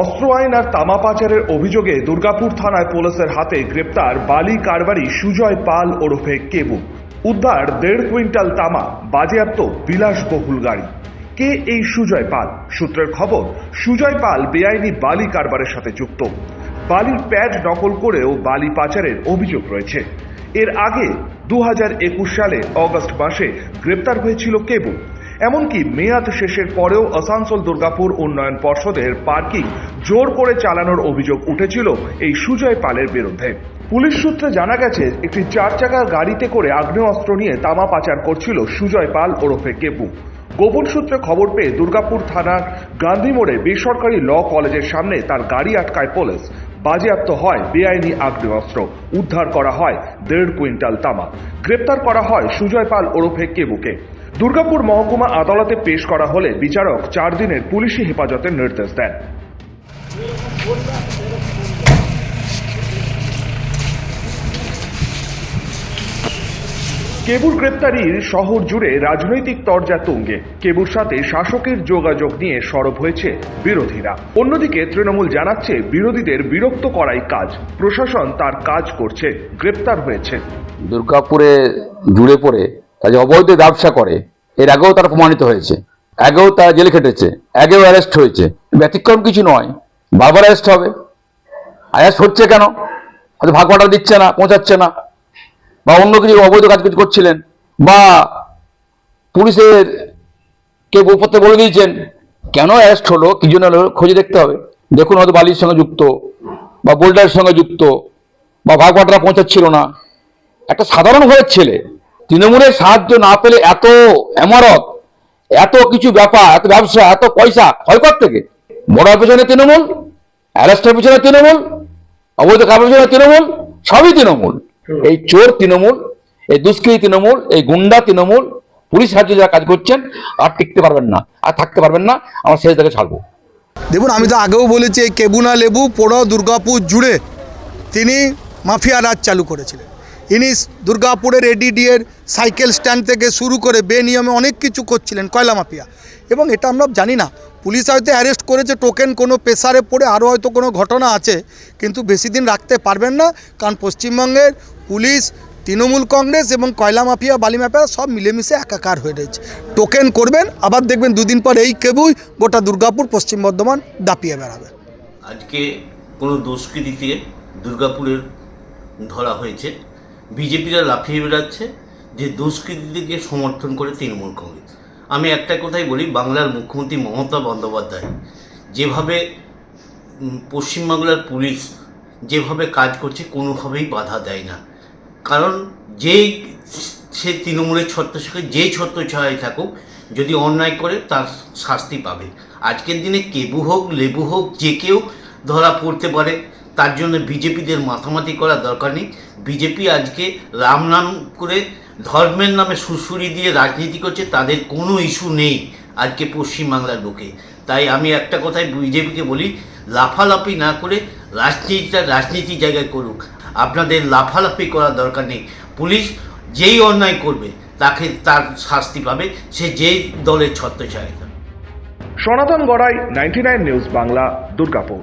অস্ত্র আইন আর তামা পাচারের অভিযোগে দুর্গাপুর থানায় পুলিশের হাতে গ্রেপ্তার বালি কারবারি সুজয় পাল ওরফে কেবু। উদ্ধার দেড় কুইন্টাল তামা, বাজেয়াপ্ত বিলাসবহুল গাড়ি। কে এই সুজয় পাল? সূত্রের খবর, সুজয় পাল বেআইনি বালি কারবারের সাথে যুক্ত। বালির প্যাড নকল করেও বালি পাচারের অভিযোগ রয়েছে। এর আগে দু হাজার একুশ সালে অগস্ট মাসে গ্রেপ্তার হয়েছিল কেবু। এমনকি মেয়াদ শেষের পরেও আসানসোল দুর্গাপুর উন্নয়ন পর্ষদের পার্কিং জোর করে চালানোর অভিযোগ উঠেছিল এই সুজয় পালের বিরুদ্ধে। পুলিশ সূত্রে জানা গেছে, একটি চার চাকার গাড়িতে করে আগ্নেয়াস্ত্র নিয়ে তামা পাচার করছিল সুজয় পাল ওরফে কেপু। গোপন সূত্রে খবর পেয়ে দুর্গাপুর থানার গান্ধী মোড়ে বেসরকারি ল কলেজের সামনে তার গাড়ি আটকায় পুলিশ। বাজেয়াপ্ত হয় বেআইনি আগ্নেয়াস্ত্র। উদ্ধার করা হয় দেড় কুইন্টাল তামা। গ্রেপ্তার করা হয় সুজয় পাল ওরফে কেবুকে দুর্গাপুর মহকুমা আদালতে পেশ করা হলে বিচারক চার দিনের পুলিশি হেফাজতের নির্দেশ দেন। কেবুর গ্রেপ্তারির শহর জুড়ে রাজনৈতিক তরজা তুঙ্গে। কেবুর সাথে শাসকের যোগাযোগ নিয়ে সরব হয়েছে বিরোধীরা। অন্যদিকে তৃণমূল জানাচ্ছে বিরোধীদের বিরক্ত করাই কাজ। প্রশাসন তার কাজ করছে, গ্রেপ্তার হয়েছে। দুর্গাপুরে জুড়ে পড়ে যে অবৈধ ব্যবসা করে, এর আগেও তারা প্রমাণিত হয়েছে, আগেও তারা জেলে খেটেছে, আগেও অ্যারেস্ট হয়েছে। ব্যতিক্রম কিছু নয়, বারবার অ্যারেস্ট হবে। অ্যারেস্ট হচ্ছে কেন? হয়তো ভাগবাটা দিচ্ছে না, পৌঁছাচ্ছে না। বা অন্য কিছু অবৈধ কাজ কিছু করছিলেন, বা পুলিশের কে উপরতে বলে দিয়েছেন, কেন অ্যারেস্ট হলো, কি জন্য হলো, খোঁজে দেখতে হবে। দেখুন হয়তো বালির সঙ্গে যুক্ত, বা বোল্ডারের সঙ্গে যুক্ত, বা ভাগবাটরা পৌঁছাচ্ছিল না। একটা সাধারণ ঘরের ছেলে তৃণমূলের সাহায্য না পেলে এত এমারত, এত কিছু ব্যাপার, এত ব্যবসা, এত পয়সা হয় কর থেকে বড়ার পেছনে তৃণমূল অ্যারেস্টের পেছনে তৃণমূল, অবৈধ কাপড় পেছনে তৃণমূল, সবই তৃণমূল। এই চোর তৃণমূল, এই দুষ্কৃতী তৃণমূল, এই গুন্ডা তৃণমূল, পুলিশ সাহায্য যারা কাজ করছেন, আর টিকতে পারবেন না, আর থাকতে পারবেন না, আমরা শেষ থেকে ছাড়বো। দেখুন, আমি তো আগেও বলেছি, এই কেবুনা লেবু পোড়ো দুর্গাপুর জুড়ে তিনি মাফিয়া রাজ চালু করেছিলেন। ইনি দুর্গাপুরের এডিডিএর সাইকেল স্ট্যান্ড থেকে শুরু করে বেনিয়মে অনেক কিছু করছিলেন, কয়লা মাফিয়া। এবং এটা আমরা জানি না। পুলিশ হয়তো অ্যারেস্ট করেছে, টোকেন কোনো প্রেসারে পড়ে আরও হয়তো কোনো ঘটনা আছে, কিন্তু বেশি দিন রাখতে পারবেন না, কারণ পশ্চিমবঙ্গের পুলিশ, তৃণমূল কংগ্রেস এবং কয়লা মাফিয়া, বালি মাফিয়া সব মিলেমিশে একাকার হয়ে রয়েছে। টোকেন করবেন, আবার দেখবেন দুদিন পর এই কেবুই গোটা দুর্গাপুর, পশ্চিম বর্ধমান দাপিয়ে বেড়াবে। আজকে কোনো দুষ্কৃতিতে দুর্গাপুরের ধরা হয়েছে। বিজেপিরা লাফিয়ে বেড়াচ্ছে, যে দুষ্কৃতিকে সমর্থন করে তৃণমূল কংগ্রেস। আমি একটা কথাই বলি, বাংলার মুখ্যমন্ত্রী মমতা বন্দ্যোপাধ্যায় যেভাবে পশ্চিমবাংলার পুলিশ যেভাবে কাজ করছে, কোনোভাবেই বাধা দেয় না। কারণ যেই সে তৃণমূলের ছত্রছাকে, যেই ছত্রছায়ায় থাকুক, যদি অন্যায় করে, তার শাস্তি পাবে। আজকের দিনে কেবু হোক, লেবু হোক, যে কেউ ধরা পড়তে পারে তার জন্য বিজেপিদের মাথামাতি করার দরকার নেই। বিজেপি আজকে রাম নাম করে ধর্মের নামে সুরসুরি দিয়ে রাজনীতি করছে, তাদের কোনো ইস্যু নেই আজকে পশ্চিমবাংলার লোকে তাই আমি একটা কথাই বিজেপিকে বলি, লাফালাফি না করে রাজনীতিটা রাজনীতির জায়গায় করুক। আপনাদের লাফালাফি করার দরকার নেই। পুলিশ যেই অন্যায় করবে, তাকে তার শাস্তি পাবে, সে যেই দলের ছত্রছায়া সনাতন গড়াই নাইনটি নিউজ বাংলা, দুর্গাপুর।